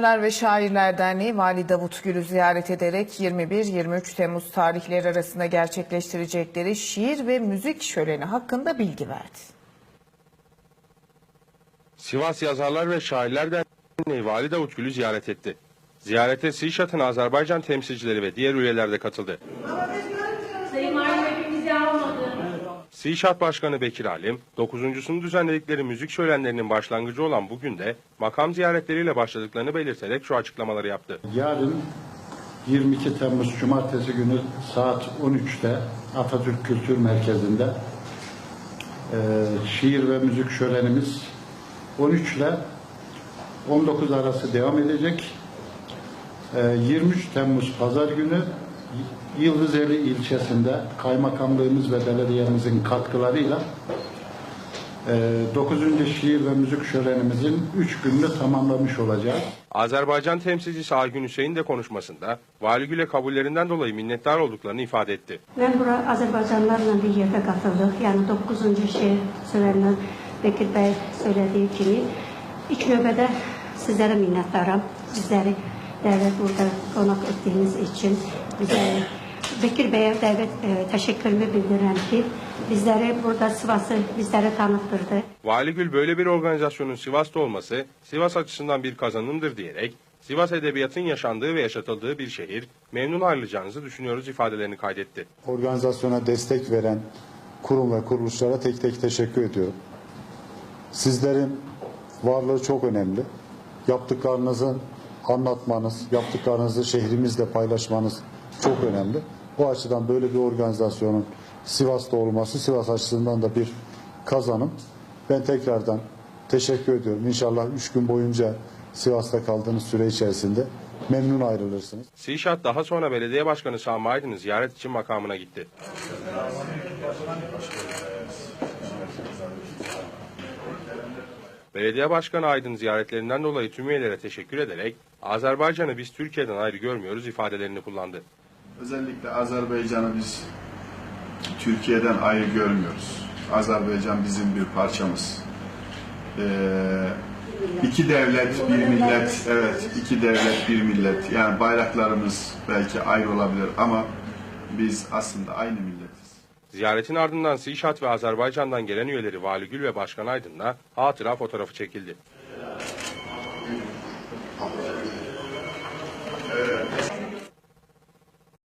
Şairler ve Şairler Derneği Vali Davut Gül'ü ziyaret ederek 21-23 Temmuz tarihleri arasında gerçekleştirecekleri şiir ve müzik şöleni hakkında bilgi verdi. Sivas Yazarlar ve Şairler Derneği Vali Davut Gül'ü ziyaret etti. Ziyarete SİŞAD'ın Azerbaycan temsilcileri ve diğer üyeler de katıldı. SİŞAD Başkanı Bekir Halim, 9.sunu düzenledikleri müzik şölenlerinin başlangıcı olan bugün de makam ziyaretleriyle başladıklarını belirterek şu açıklamaları yaptı. Yarın 22 Temmuz Cumartesi günü saat 13'te Atatürk Kültür Merkezi'nde e, şiir ve müzik şölenimiz 13 ile 19 arası devam edecek. E, 23 Temmuz Pazar günü Yıldızeli ilçesinde kaymakamlığımız ve belediyemizin katkılarıyla e, 9. şiir ve müzik şölenimizin 3 gününü tamamlamış olacağız. Azerbaycan temsilcisi Aygün Hüseyin de konuşmasında Vali Gül'e kabullerinden dolayı minnettar olduklarını ifade etti. Ben bura Azərbaycanlılarla bir yerdə qatıldıq. Yəni 9. şeir sözlərindən Bekir bəy söylediği kimi ilk növbədə sizlərə minnətdaram. Bizləri dəvət burada qonaq etdiyiniz için bizləri Bekir bəyə dəvət e, təşəkkürümü bildirirəm ki, bizləri burada Sivası bizlərə tanıtdırdı. Vali Gül böyle bir organizasyonun Sivas'ta olması Sivas açısından bir kazanımdır diyerek Sivas edebiyatın yaşandığı ve yaşatıldığı bir şehir memnun ayrılacağınızı düşünüyoruz ifadelerini kaydetti. organizasyona destek veren kurum ve kuruluşlara tek tek teşekkür ediyorum. Sizlerin varlığı çok önemli. Yaptıklarınızın anlatmanız, yaptıklarınızı şehrimizle paylaşmanız çok önemli. Bu açıdan böyle bir organizasyonun Sivas'ta olması Sivas açısından da bir kazanım. Ben tekrardan teşekkür ediyorum. İnşallah üç gün boyunca Sivas'ta kaldığınız süre içerisinde memnun ayrılırsınız. Sişat daha sonra belediye başkanı Sami Aydın'ı ziyaret için makamına gitti. Belediye Başkanı Aydın ziyaretlerinden dolayı tüm üyelere teşekkür ederek Azerbaycan'ı biz Türkiye'den ayrı görmüyoruz ifadelerini kullandı. Özellikle Azerbaycan'ı biz Türkiye'den ayrı görmüyoruz. Azerbaycan bizim bir parçamız. Ee, iki devlet, bir millet, evet iki devlet, bir millet. Yani bayraklarımız belki ayrı olabilir ama biz aslında aynı milletiz. Ziyaretin ardından Sişat ve Azerbaycan'dan gelen üyeleri Vali Gül ve Başkan Aydın'la hatıra fotoğrafı çekildi.